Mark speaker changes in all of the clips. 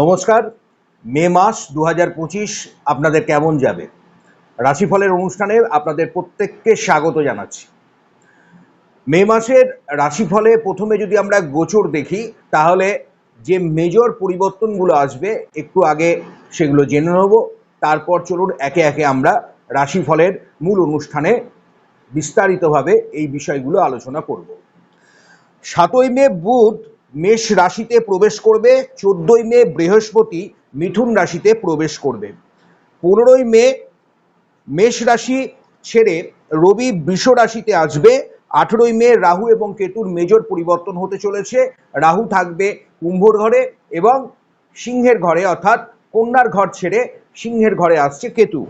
Speaker 1: নমস্কার, মে মাস দু হাজার পঁচিশ আপনাদের কেমন যাবে? রাশিফলের অনুষ্ঠানে আপনাদের প্রত্যেককে স্বাগত জানাচ্ছি। মে মাসের রাশিফলে প্রথমে যদি আমরা গোচর দেখি, তাহলে যে মেজর পরিবর্তনগুলো আসবে, একটু আগে সেগুলো জেনে নেব। তারপর চলুন একে একে আমরা রাশিফলের মূল অনুষ্ঠানে বিস্তারিতভাবে এই বিষয়গুলো আলোচনা করব। সাতই মে বুধ মেষ রাশিতে প্রবেশ করবে, চোদ্দই মে বৃহস্পতি মিথুন রাশিতে প্রবেশ করবে। পনেরোই মে মেষ রাশি ছেড়ে রবি বৃষ রাশিতে আসবে, আঠেরোই মে রাহু এবং কেতুর মেজর পরিবর্তন হতে চলেছে। রাহু থাকবে কুম্ভর ঘরে এবং সিংহের ঘরে, অর্থাৎ কন্যার ঘর ছেড়ে সিংহের ঘরে আসছে কেতু।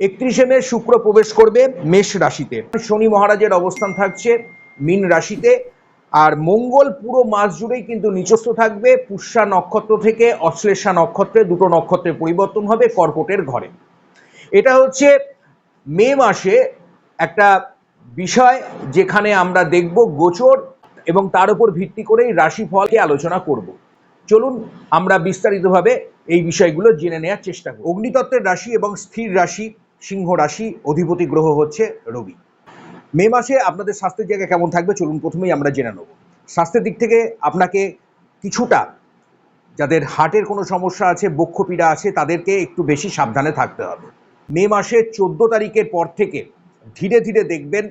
Speaker 1: একত্রিশে মে শুক্র প্রবেশ করবে মেষ রাশিতে। শনি মহারাজের অবস্থান থাকছে মীন রাশিতে। আর মঙ্গল পুরো মাস জুড়েই কিন্তু নিচস্থ থাকবে। পুষ্যা নক্ষত্র থেকে অশ্লেষা নক্ষত্রে দুটো নক্ষত্রের পরিবর্তন হবে কর্কটের ঘরে। এটা হচ্ছে মে মাসে একটা বিষয় যেখানে আমরা দেখব গোচর এবং তার উপর ভিত্তি করেই রাশিফলকে আলোচনা করব। চলুন আমরা বিস্তারিতভাবে এই বিষয়গুলো জেনে নেওয়ার চেষ্টা করি। অগ্নিতত্ত্বের রাশি এবং স্থির রাশি, সিংহ রাশি, অধিপতি গ্রহ হচ্ছে রবি। মে মাসে আপনাদের স্বাস্থ্যের জায়গা কেমন থাকবে? চলুন প্রথমেই আমরা জেনে নেব। স্বাস্থ্যের দিক থেকে আপনাকে কিছুটা যাদের হার্টের কোনো সমস্যা আছে বক্ষ পীড়া আছে, তাদেরকে একটু বেশি সাবধানে থাকতে হবে। মে মাসের চোদ্দ তারিখের পর থেকে ধীরে ধীরে দেখবেন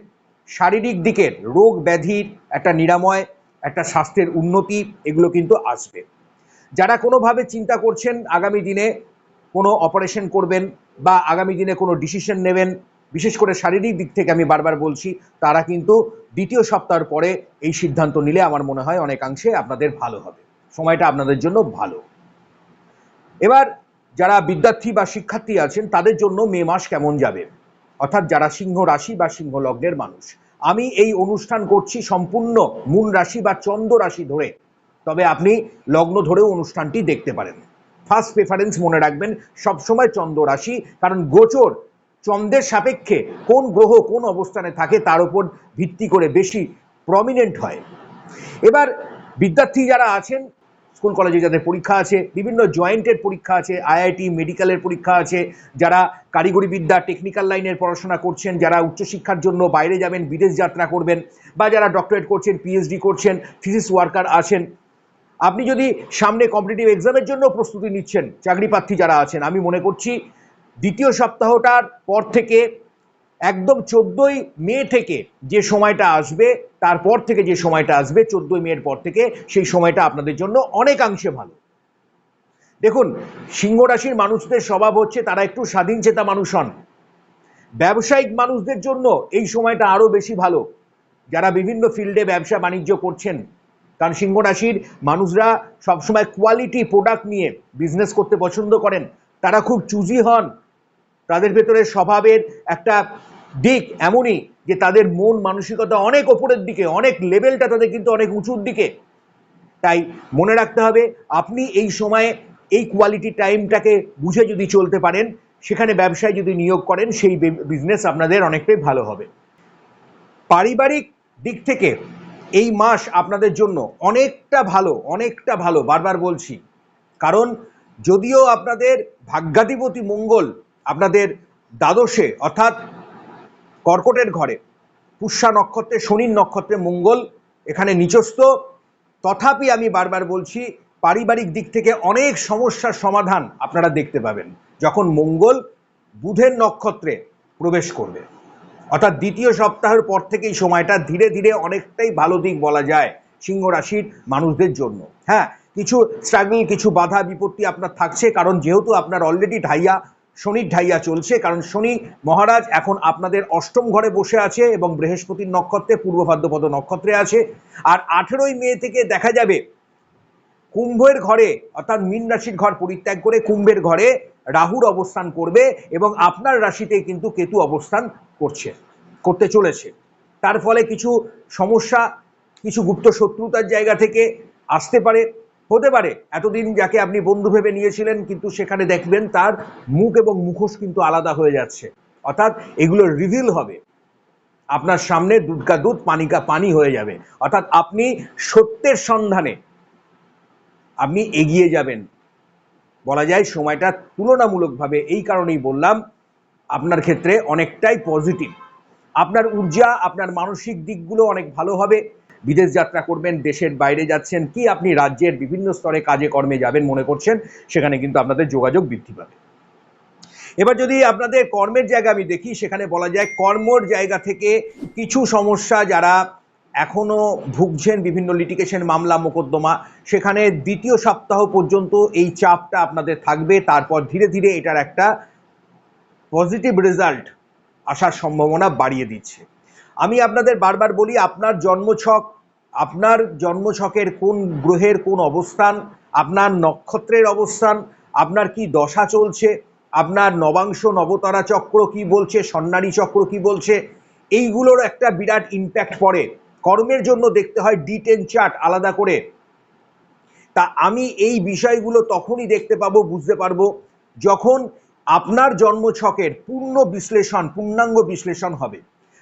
Speaker 1: শারীরিক দিকের রোগ ব্যাধির একটা নিরাময়, একটা স্বাস্থ্যের উন্নতি এগুলো কিন্তু আসবে। যারা কোনোভাবে চিন্তা করছেন আগামী দিনে কোনো অপারেশন করবেন বা আগামী দিনে কোনো ডিসিশন নেবেন বিশেষ করে শারীরিক দিক থেকে আমি বারবার বলছি, তারা কিন্তু দ্বিতীয় সপ্তাহের পরে এই সিদ্ধান্ত নিলে আমার মনে হয় অনেকাংশে আপনাদের ভালো হবে। সময়টা আপনাদের জন্য ভালো। এবার যারা বিদ্যার্থী বা শিক্ষার্থী আছেন, তাদের জন্য মে মাস কেমন যাবে? অর্থাৎ যারা সিংহ রাশি বা সিংহ লগ্নের মানুষ, আমি এই অনুষ্ঠান করছি সম্পূর্ণ মূল রাশি বা চন্দ্র রাশি ধরে। তবে আপনি লগ্ন ধরেও অনুষ্ঠানটি দেখতে পারেন। ফার্স্ট প্রেফারেন্স মনে রাখবেন, সবসময় চন্দ্র রাশি, কারণ গোচর চন্দ্রের সাপেক্ষে কোন গ্রহ কোন অবস্থানে থাকে তার উপর ভিত্তি করে বেশি প্রমিনেন্ট হয়। এবার বিদ্যার্থী যারা আছেন স্কুল কলেজে যাদের পরীক্ষা আছে, বিভিন্ন জয়েন্টের পরীক্ষা আছে আইআইটি মেডিকেলের পরীক্ষা আছে, যারা কারিগরি বিদ্যা টেকনিক্যাল লাইনের পড়াশোনা করছেন, যারা উচ্চশিক্ষার জন্য বাইরে যাবেন, বিদেশ যাত্রা করবেন, বা যারা ডক্টরেট করছেন পিএইচডি করছেন ফিজিক্স ওয়ার্কার আছেন, আপনি যদি সামনে কম্পিটিটিভ এক্সামের জন্য প্রস্তুতি নিচ্ছেন, চাকরি প্রার্থী যারা আছেন, আমি মনে করছি দ্বিতীয় সপ্তাহটার পর থেকে, একদম চোদ্দোই মে থেকে যে সময়টা আসবে, তারপর থেকে যে সময়টা আসবে, চোদ্দোই মের পর থেকে, সেই সময়টা আপনাদের জন্য অনেকাংশে ভালো। দেখুন, সিংহ রাশির মানুষদের স্বভাব হচ্ছে তারা একটু স্বাধীন চেতা মানুষ হন। ব্যবসায়িক মানুষদের জন্য এই সময়টা আরও বেশি ভালো। যারা বিভিন্ন ফিল্ডে ব্যবসা বাণিজ্য করছেন, কারণ সিংহ রাশির মানুষরা সবসময় কোয়ালিটি প্রোডাক্ট নিয়ে বিজনেস করতে পছন্দ করেন। তারা খুব চুজি হন। তাদের ভেতরে স্বভাবের একটা দিক এমনই যে তাদের মন মানসিকতা অনেক ওপরের দিকে, অনেক লেভেলটা তাদের কিন্তু অনেক উঁচুর দিকে। তাই মনে রাখতে হবে, আপনি এই সময়ে এই কোয়ালিটি টাইমটাকে বুঝে যদি চলতে পারেন, সেখানে ব্যবসায় যদি নিয়োগ করেন, সেই বিজনেস আপনাদের অনেকটাই ভালো হবে। পারিবারিক দিক থেকে এই মাস আপনাদের জন্য অনেকটা ভালো অনেকটা ভালো, বারবার বলছি। কারণ যদিও আপনাদের ভাগ্যাধিপতি মঙ্গল আপনাদের দ্বাদশে, অর্থাৎ কর্কটের ঘরে, পুষ্যা নক্ষত্রে, শনির নক্ষত্রে মঙ্গল এখানে নিচস্থ। তথাপি আমি বারবার বলছি, পারিবারিক দিক থেকে অনেক সমস্যার সমাধান আপনারা দেখতে পাবেন যখন মঙ্গল বুধের নক্ষত্রে প্রবেশ করবে। অর্থাৎ দ্বিতীয় সপ্তাহের পর থেকেই সময়টা ধীরে ধীরে অনেকটাই ভালো দিক বলা যায় সিংহ রাশির মানুষদের জন্য। হ্যাঁ কিছু স্ট্রাগল কিছু বাধা, বিপত্তি আপনার থাকছে, কারণ যেহেতু আপনার অলরেডি ঢাইয়া শনির ঢাইয়া চলছে, কারণ শনি মহারাজ এখন আপনাদের অষ্টম ঘরে বসে আছে এবং বৃহস্পতির নক্ষত্রে, পূর্ব ভাদ্রপদ নক্ষত্রে আছে। আর আঠেরোই মে থেকে দেখা যাবে, কুম্ভের ঘরে, অর্থাৎ মীন রাশির ঘর পরিত্যাগ করে কুম্ভের ঘরে রাহুর অবস্থান করবে এবং আপনার রাশিতে কিন্তু কেতু অবস্থান করছে, করতে চলেছে। তার ফলে কিছু সমস্যা, কিছু গুপ্ত শত্রুতার জায়গা থেকে আসতে পারে। হতে পারে। এতদিন যাকে আপনি বন্ধু ভেবে নিয়েছিলেন, কিন্তু সেখানে দেখবেন তার মুখ এবং মুখোশ কিন্তু আলাদা হয়ে যাচ্ছে। অর্থাৎ এগুলো রিভিল হবে। আপনার সামনে দুধকা দুধ পানিকা পানি হয়ে যাবে। অর্থাৎ আপনি সত্যের সন্ধানে আপনি এগিয়ে যাবেন। বলা যায় সময়টা তুলনামূলকভাবে এই কারণেই বললাম, আপনার ক্ষেত্রে অনেকটাই পজিটিভ আপনার ঊর্জা, আপনার মানসিক দিকগুলো অনেক ভালো হবে। বিদেশ যাত্রা করবেন, দেশের বাইরে যাচ্ছেন, কি আপনি রাজ্যের বিভিন্ন স্তরে কাজে কর্মে যাবেন মনে করছেন, সেখানে কিন্তু আপনাদের যোগাযোগ বৃদ্ধি পাবে। এবার যদি আপনাদের কর্মের জায়গা আমি দেখি, সেখানে বলা যায় কর্মর জায়গা থেকে কিছু সমস্যা যারা এখনও ভুগছেন, বিভিন্ন লিটিগেশন মামলা, মোকদ্দমা, সেখানে দ্বিতীয় সপ্তাহ পর্যন্ত এই চাপটা আপনাদের থাকবে, তারপর ধীরে ধীরে এটার একটা পজিটিভ রেজাল্ট আসার সম্ভাবনা বাড়িয়ে দিচ্ছে। আমি আপনাদের বারবার বলি, আপনার জন্মছক, আপনার জন্মছকের কোন গ্রহের কোন অবস্থান, আপনার নক্ষত্রের অবস্থান, আপনার কি দশা চলছে, আপনার নবাংশ নবতারা চক্র কি বলছে সন্ন্যারী চক্র কি বলছে, এইগুলোর একটা বিরাট ইম্প্যাক্ট পড়ে। কর্মের জন্য দেখতে হয় ডি টেন চার্ট আলাদা করে। তা আমি এই বিষয়গুলো তখনই দেখতে পাবো, বুঝতে পারব, যখন আপনার জন্মছকের পূর্ণ বিশ্লেষণ, পূর্ণাঙ্গ বিশ্লেষণ হবে।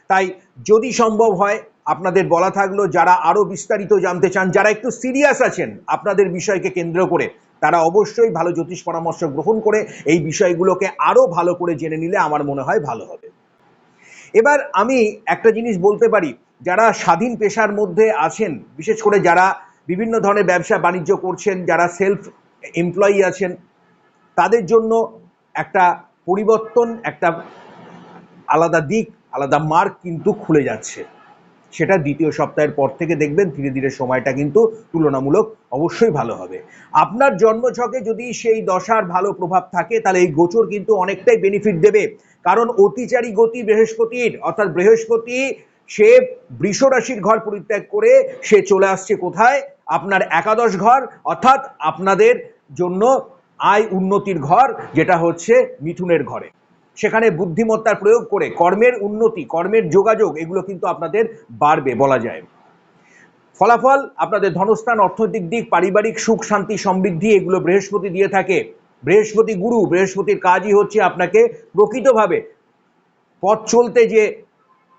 Speaker 1: তাই যদি সম্ভব হয়, আপনাদের বলা থাকল যারা আরও বিস্তারিত জানতে চান, যারা একটু সিরিয়াস আছেন আপনাদের বিষয়কে কেন্দ্র করে, তারা অবশ্যই ভালো জ্যোতিষ পরামর্শ গ্রহণ করে এই বিষয়গুলোকে আরও ভালো করে জেনে নিলে আমার মনে হয় ভালো হবে। এবার আমি একটা জিনিস বলতে পারি, যারা স্বাধীন পেশার মধ্যে আছেন, বিশেষ করে যারা বিভিন্ন ধরনের ব্যবসা বাণিজ্য করছেন, যারা সেলফ এমপ্লয়ি আছেন, তাদের জন্য একটা পরিবর্তন, একটা আলাদা দিক আলাদা মার্ক কিন্তু খুলে যাচ্ছে। সেটা দ্বিতীয় সপ্তাহের পর থেকে দেখবেন, ধীরে ধীরে সময়টা কিন্তু তুলনামূলক অবশ্যই ভালো হবে। আপনার জন্মছকে যদি সেই দশার ভালো প্রভাব থাকে, তাহলে এই গোচর কিন্তু অনেকটাই বেনিফিট দেবে। কারণ অতিচারী গতি বৃহস্পতির, অর্থাৎ বৃহস্পতি, সে বৃষ রাশির ঘর পরিত্যাগ করে সে চলে আসছে কোথায়? আপনার একাদশ ঘর, অর্থাৎ আপনাদের জন্য আয় উন্নতির ঘর, যেটা হচ্ছে মিথুনের ঘরে। সেখানে বুদ্ধিমত্তার প্রয়োগ করে কর্মের উন্নতি, কর্মের যোগাযোগ, এগুলো কিন্তু আপনাদের বাড়বে, বলা যায়। ফলাফল, আপনাদের ধনস্থান, অর্থনৈতিক দিক, পারিবারিক সুখ, শান্তি, সমৃদ্ধি, এগুলো বৃহস্পতি দিয়ে থাকে। বৃহস্পতি গুরু, বৃহস্পতির কাজই হচ্ছে আপনাকে প্রকৃতভাবে পথ চলতে যে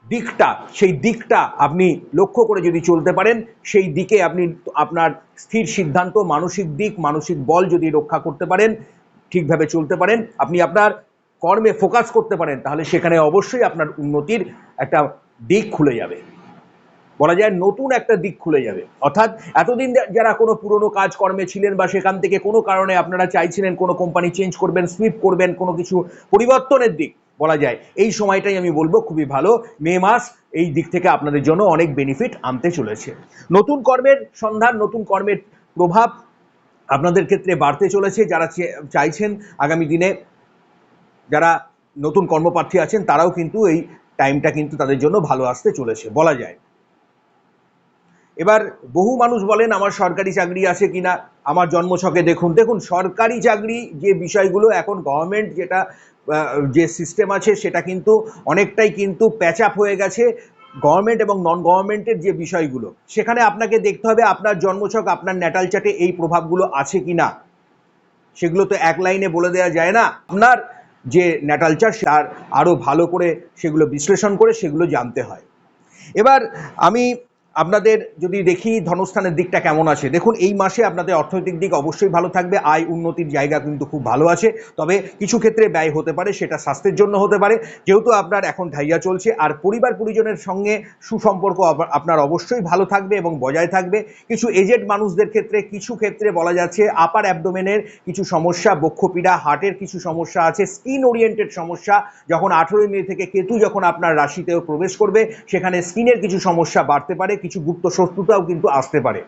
Speaker 1: দিকটা, সেই দিকটা আপনি লক্ষ্য করে যদি চলতে পারেন, সেই দিকে আপনি আপনার স্থির সিদ্ধান্ত, মানসিক দিক, মানসিক বল যদি রক্ষা করতে পারেন, ঠিকভাবে চলতে পারেন, আপনি আপনার কর্মে ফোকাস করতে পারেন, তাহলে সেখানে অবশ্যই আপনার উন্নতির একটা দিক খুলে যাবে। বলা যায় নতুন একটা দিক খুলে যাবে। অর্থাৎ এতদিন যারা কোনো পুরনো কাজকর্মে ছিলেন বা সেখান থেকে কোনো কারণে আপনারা চাইছিলেন কোনো কোম্পানি চেঞ্জ করবেন সুইপ করবেন, কোনো কিছু পরিবর্তনের দিক, বলা যায়, এই সময়টাই আমি বলব খুবই ভালো। মে মাস এই দিক থেকে আপনাদের জন্য অনেক বেনিফিট আনতে চলেছে। নতুন কর্মের সন্ধান, নতুন কর্মের প্রভাব আপনাদের ক্ষেত্রে বাড়তে চলেছে। যারা চাইছেন আগামী দিনে যারা নতুন কর্মপ্রার্থী আছেন, তারাও কিন্তু এই টাইমটা কিন্তু তাদের জন্য ভালো আসতে চলেছে, বলা যায়। এবার বহু মানুষ বলেন, আমার সরকারি চাকরি আছে কিনা? আমার জন্মছকে দেখুন। দেখুন, সরকারি চাকরি যে বিষয়গুলো এখন গভর্নমেন্ট যেটা যে সিস্টেম আছে, সেটা কিন্তু অনেকটাই কিন্তু প্যাচ আপ হয়ে গেছে গভর্নমেন্ট এবং নন গভর্নমেন্টের যে বিষয়গুলো। সেখানে আপনাকে দেখতে হবে, আপনার জন্মছক, আপনার ন্যাটাল চার্টে এই প্রভাবগুলো আছে কিনা? সেগুলো তো এক লাইনে বলে দেওয়া যায় না। আপনার যে ন্যাটালচার সে আরও ভালো করে সেগুলো বিশ্লেষণ করে সেগুলো জানতে হয়। এবার আমি আপনাদের যদি দেখি ধনস্থানের দিকটা কেমন আছে, দেখুন এই মাসে আপনাদের অর্থনৈতিক দিক অবশ্যই ভালো থাকবে, আয় উন্নতির জায়গা কিন্তু খুব ভালো আছে, তবে কিছু ক্ষেত্রে ব্যয় হতে পারে, সেটা স্বাস্থ্যের জন্য হতে পারে, যেহেতু আপনার এখন ঢাইয়া চলছে, আর পরিবার পরিজনের সঙ্গে সুসম্পর্ক আপনার অবশ্যই ভালো থাকবে এবং বজায় থাকবে, কিছু এজেড মানুষদের ক্ষেত্রে, কিছু ক্ষেত্রে বলা যাচ্ছে আপার অ্যাবডোমেনের কিছু সমস্যা, বক্ষপীড়া হার্টের কিছু সমস্যা আছে স্কিন ওরিয়েন্টেড সমস্যা, যখন আঠেরোই মে থেকে কেতু যখন আপনার রাশিতেও প্রবেশ করবে, সেখানে স্কিনের কিছু সমস্যা বাড়তে পারে কিছু গুপ্ত শত্রুতাও কিন্তু আসতে পারে।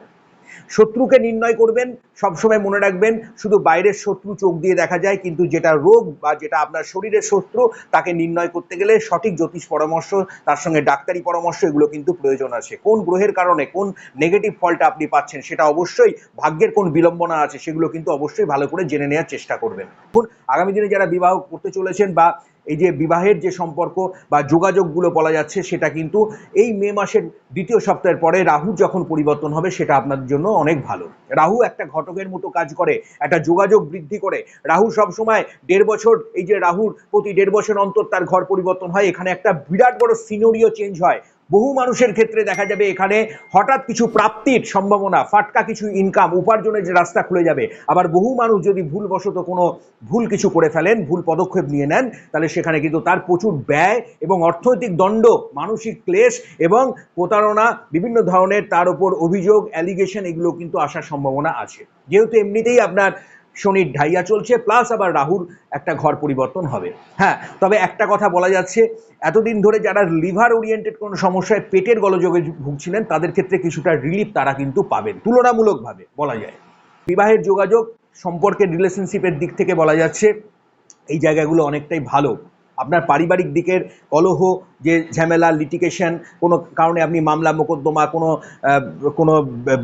Speaker 1: শত্রুকে নির্ণয় করবেন, সবসময় মনে রাখবেন, শুধু বাইরের শত্রু চোখ দিয়ে দেখা যায়, কিন্তু যেটা রোগ বা যেটা আপনার শরীরের শত্রু, তাকে নির্ণয় করতে গেলে সঠিক জ্যোতিষ পরামর্শ, তার সঙ্গে ডাক্তারি পরামর্শ, এগুলো কিন্তু প্রয়োজন আছে। কোন গ্রহের কারণে, কোন নেগেটিভ ফলটা আপনি পাচ্ছেন, সেটা অবশ্যই ভাগ্যের কোন বিলম্বনা আছে, সেগুলো কিন্তু অবশ্যই ভালো করে জেনে নেওয়ার চেষ্টা করবেন। আগামী দিনে যারা বিবাহ করতে চলেছেন বা এই যে বিবাহের যে সম্পর্ক বা যোগাযোগগুলো বলা যাচ্ছে, সেটা কিন্তু এই মে মাসের দ্বিতীয় সপ্তাহের পরে রাহু যখন পরিবর্তন হবে, সেটা আপনার জন্য অনেক ভালো। রাহু একটা ঘটকের মতো কাজ করে, একটা যোগাযোগ বৃদ্ধি করে। রাহু সব সময় দেড় বছর, এই যে রাহুর প্রতি দেড় বছর অন্তর তার ঘর পরিবর্তন হয়। এখানে একটা বিরাট বড় সিনোরিও চেঞ্জ হয়। বহু মানুষের ক্ষেত্রে দেখা যাবে এখানে হঠাৎ কিছু প্রাপ্তির সম্ভাবনা, ফাটকা কিছু ইনকাম উপার্জনের যে রাস্তা খুলে যাবে। আবার বহু মানুষ যদি ভুলবশত কোনো ভুল কিছু করে ফেলেন, ভুল পদক্ষেপ নিয়ে নেন, তাহলে সেখানে কিন্তু তার প্রচুর ব্যয় এবং অর্থনৈতিক দণ্ড, মানসিক ক্লেশ এবং প্রতারণা, বিভিন্ন ধরনের তার উপর অভিযোগ অ্যালিগেশন এগুলো কিন্তু আসার সম্ভাবনা আছে। যেহেতু এমনিতেই আপনার শনির ঢাইয়া চলছে প্লাস আবার রাহুর একটা ঘর পরিবর্তন হবে। হ্যাঁ তবে একটা কথা বলা যাচ্ছে, এতদিন ধরে যারা লিভার ওরিয়েন্টেড কোনো সমস্যায় পেটের গলযোগে ভুগছিলেন, তাদের ক্ষেত্রে কিছুটা রিলিফ তারা কিন্তু পাবেন, তুলনামূলকভাবে বলা যায়। বিবাহের যোগাযোগ, সম্পর্কের রিলেশনশিপের দিক থেকে বলা যাচ্ছে, এই জায়গাগুলো অনেকটাই ভালো। আপনার পারিবারিক দিকের কলহ, যে ঝামেলা লিটিগেশন কোনো কারণে আপনি মামলা, মোকদ্দমা, কোনো কোনো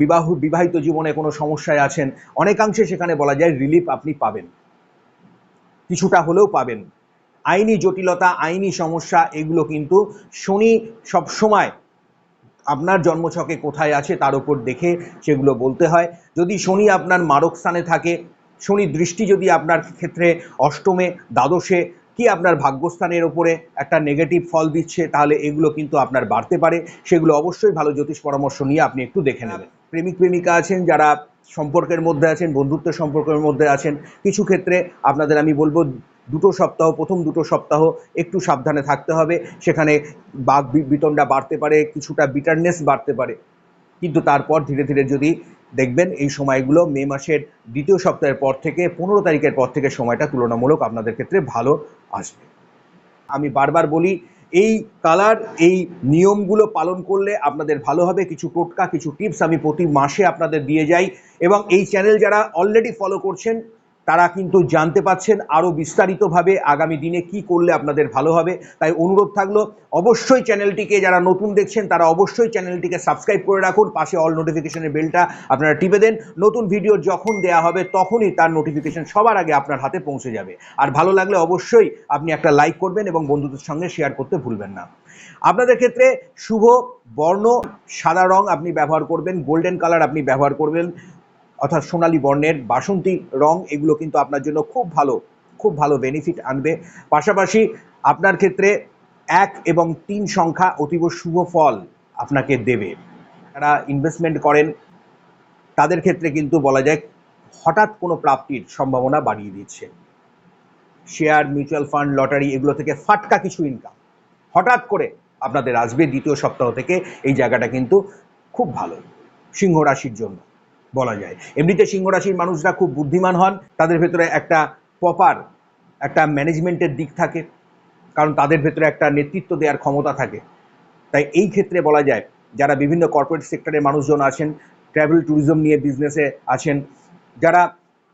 Speaker 1: বিবাহ, বিবাহিত জীবনে কোনো সমস্যায় আছেন, অনেকাংশে সেখানে বলা যায় রিলিফ আপনি পাবেন। কিছুটা হলেও পাবেন। আইনি জটিলতা, আইনি সমস্যা, এগুলো কিন্তু শনি সবসময় আপনার জন্মছকে কোথায় আছে তার উপর দেখে সেগুলো বলতে হয়। যদি শনি আপনার মারক স্থানে থাকে, শনি দৃষ্টি যদি আপনার ক্ষেত্রে অষ্টমে, দ্বাদশে কি আপনার ভাগ্যস্থানের ওপরে একটা নেগেটিভ ফল দিচ্ছে, তাহলে এগুলো কিন্তু আপনার বাড়তে পারে। সেগুলো অবশ্যই ভালো জ্যোতিষ পরামর্শ নিয়ে আপনি একটু দেখে নেবেন। প্রেমিক, প্রেমিকা আছেন, যারা সম্পর্কের মধ্যে আছেন বন্ধুত্বের সম্পর্কের মধ্যে আছেন, কিছু ক্ষেত্রে আপনাদের আমি বলব, দুটো সপ্তাহ, প্রথম দুটো সপ্তাহ একটু সাবধানে থাকতে হবে। সেখানে বাঘ বিতণ্ডা বাড়তে পারে, কিছুটা বিটারনেস বাড়তে পারে। কিন্তু তারপর ধীরে ধীরে যদি দেখবেন এই সময়গুলো মে মাসের দ্বিতীয় সপ্তাহের পর থেকে পনেরো তারিখের পর থেকে সময়টা তুলনামূলক আপনাদের ক্ষেত্রে ভালো আসবে। আমি বারবার বলি, এই কালার, এই নিয়মগুলো পালন করলে আপনাদের ভালো হবে। কিছু টোটকা, কিছু টিপস আমি প্রতি মাসে আপনাদের দিয়ে যাই এবং এই চ্যানেল যারা অলরেডি ফলো করছেন তারা কিন্তু জানতে পাচ্ছেন আরও বিস্তারিতভাবে আগামী দিনে কি করলে আপনাদের ভালো হবে। তাই অনুরোধ থাকল, অবশ্যই চ্যানেলটিকে যারা নতুন দেখছেন, তারা অবশ্যই চ্যানেলটিকে সাবস্ক্রাইব করে রাখুন। পাশে অল নোটিফিকেশনের বেলটা আপনারা টিপে দেন। নতুন ভিডিও যখন দেয়া হবে, তখনই তার নোটিফিকেশন সবার আগে আপনার হাতে পৌঁছে যাবে। আর ভালো লাগলে অবশ্যই আপনি একটা লাইক করবেন এবং বন্ধুদের সঙ্গে শেয়ার করতে ভুলবেন না। আপনাদের ক্ষেত্রে শুভ, বর্ণ, সাদা রং আপনি ব্যবহার করবেন গোল্ডেন কালার আপনি ব্যবহার করবেন। অর্থাৎ সোনালী বর্ণের বাসন্তী রং, এগুলো কিন্তু আপনার জন্য খুব ভালো খুব ভালো বেনিফিট আনবে। পাশাপাশি আপনার ক্ষেত্রে এক এবং তিন সংখ্যা অতীব শুভ ফল আপনাকে দেবে। যারা ইনভেস্টমেন্ট করেন, তাদের ক্ষেত্রে কিন্তু বলা যায় হঠাৎ কোনো প্রাপ্তির সম্ভাবনা বাড়িয়ে দিচ্ছে। শেয়ার, মিউচুয়াল ফান্ড, লটারি, এগুলো থেকে ফাটকা কিছু ইনকাম হঠাৎ করে আপনাদের আসবে দ্বিতীয় সপ্তাহ থেকে এই জায়গাটা কিন্তু খুব ভালো, সিংহ রাশির জন্য। বলা যায়। এমনিতে সিংহ রাশির মানুষরা খুব বুদ্ধিমান হন, তাদের ভেতরে একটা প্রপার একটা ম্যানেজমেন্টের দিক থাকে, কারণ তাদের ভেতরে একটা নেতৃত্ব দেওয়ার ক্ষমতা থাকে। তাই এই ক্ষেত্রে বলা যায়, যারা বিভিন্ন কর্পোরেট সেক্টরের মানুষজন আছেন ট্রাভেল ট্যুরিজম নিয়ে বিজনেসে আছেন, যারা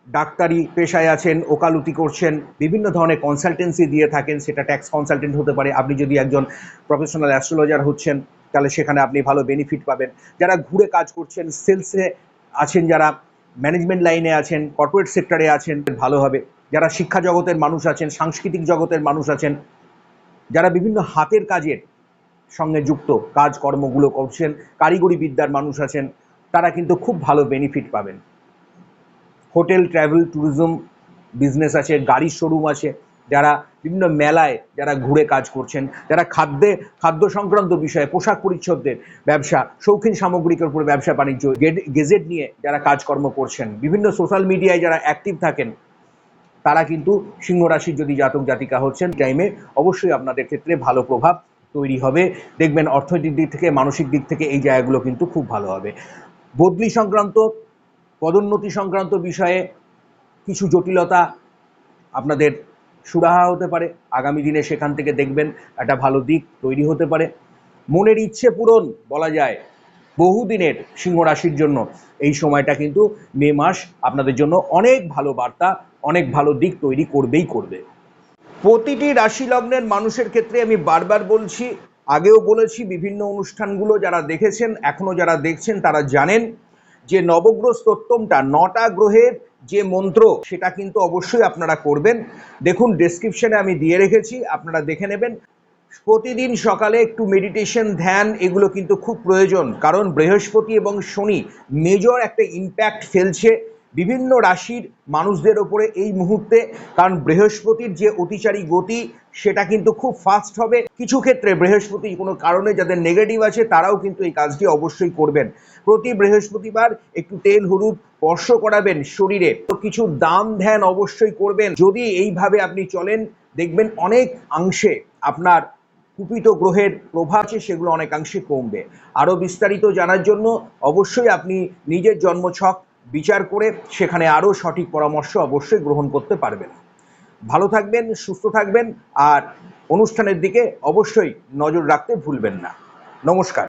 Speaker 1: ডাক্তারি পেশায় আছেন, ওকালতি করছেন, বিভিন্ন ধরনের কনসালটেন্সি দিয়ে থাকেন, সেটা ট্যাক্স কনসালটেন্ট হতে পারে। আপনি যদি একজন প্রফেশনাল অ্যাস্ট্রোলজার হচ্ছেন, তাহলে সেখানে আপনি ভালো বেনিফিট পাবেন। যারা ঘুরে কাজ করছেন সেলসে আছেন যারা ম্যানেজমেন্ট লাইনে আছেন কর্পোরেট সেক্টরে আছেন, ভালো হবে। যারা শিক্ষা জগতের মানুষ আছেন, সাংস্কৃতিক জগতের মানুষ আছেন, যারা বিভিন্ন হাতের কাজের সঙ্গে যুক্ত কাজকর্মগুলো করছেন, কারিগরি বিদ্যার মানুষ আছেন, তারা কিন্তু খুব ভালো বেনিফিট পাবেন। হোটেল ট্রাভেল ট্যুরিজম বিজনেস আছে, গাড়ির শোরুম আছে যারা বিভিন্ন মেলায় যারা ঘুরে কাজ করছেন, যারা খাদ্যে, খাদ্য সংক্রান্ত বিষয়ে পোশাক পরিচ্ছদের ব্যবসা, শৌখিন সামগ্রিকের উপর ব্যবসা, বাণিজ্য গেজেট নিয়ে যারা কাজকর্ম করছেন, বিভিন্ন সোশ্যাল মিডিয়ায় যারা অ্যাক্টিভ থাকেন, তারা কিন্তু সিংহ রাশির যদি জাতক জাতিকা হচ্ছেন টাইমে অবশ্যই আপনাদের ক্ষেত্রে ভালো প্রভাব তৈরি হবে। দেখবেন অর্থনৈতিক দিক থেকে, মানসিক দিক থেকে এই জায়গাগুলো কিন্তু খুব ভালো হবে। বদলি সংক্রান্ত, পদোন্নতি সংক্রান্ত বিষয়ে কিছু জটিলতা আপনাদের সুরাহা হতে পারে, আগামী দিনে সেখান থেকে দেখবেন একটা ভালো দিক তৈরি হতে পারে। মনের ইচ্ছে পূরণ বলা যায় বহুদিনের সিংহ রাশির জন্য। এই সময়টা কিন্তু মে মাস আপনাদের জন্য অনেক ভালো বার্তা, অনেক ভালো দিক তৈরি করবেই করবে। প্রতিটি রাশি লগ্নের মানুষের ক্ষেত্রে আমি বারবার বলছি, আগেও বলেছি বিভিন্ন অনুষ্ঠানগুলো যারা দেখেছেন, এখনও যারা দেখছেন তারা জানেন যে নবগ্রহ স্তোত্তমটা নটা গ্রহের যে মন্ত্র, সেটা কিন্তু অবশ্যই আপনারা করবেন। দেখুন ডেসক্রিপশনে আমি দিয়ে রেখেছি, আপনারা দেখে নেবেন। প্রতিদিন সকালে একটু মেডিটেশন ধ্যান, এগুলো কিন্তু খুব প্রয়োজন। কারণ বৃহস্পতি এবং শনি মেজর একটা ইম্প্যাক্ট ফেলছে। বিভিন্ন রাশির মানুষদের ওপরে এই মুহূর্তে, কারণ বৃহস্পতির যে অতিচারী গতি, সেটা কিন্তু খুব ফাস্ট হবে। কিছু ক্ষেত্রে বৃহস্পতি কোনো কারণে যাদের নেগেটিভ আছে, তারাও কিন্তু এই কাজটি অবশ্যই করবেন। প্রতি বৃহস্পতিবার একটু তেল, হলুদ, স্পর্শ করাবেন শরীরে। তো কিছু দান ধ্যান অবশ্যই করবেন। যদি এইভাবে আপনি চলেন, দেখবেন অনেক অংশে আপনার কুপিত গ্রহের প্রভাব আছে, সেগুলো অনেকাংশে কমবে। আরও বিস্তারিত জানার জন্য অবশ্যই আপনি নিজের জন্মছক বিচার করে সেখানে আরও সঠিক পরামর্শ অবশ্যই গ্রহণ করতে পারবেন। ভালো থাকবেন, সুস্থ থাকবেন, আর অনুষ্ঠানের দিকে অবশ্যই নজর রাখতে ভুলবেন না। নমস্কার।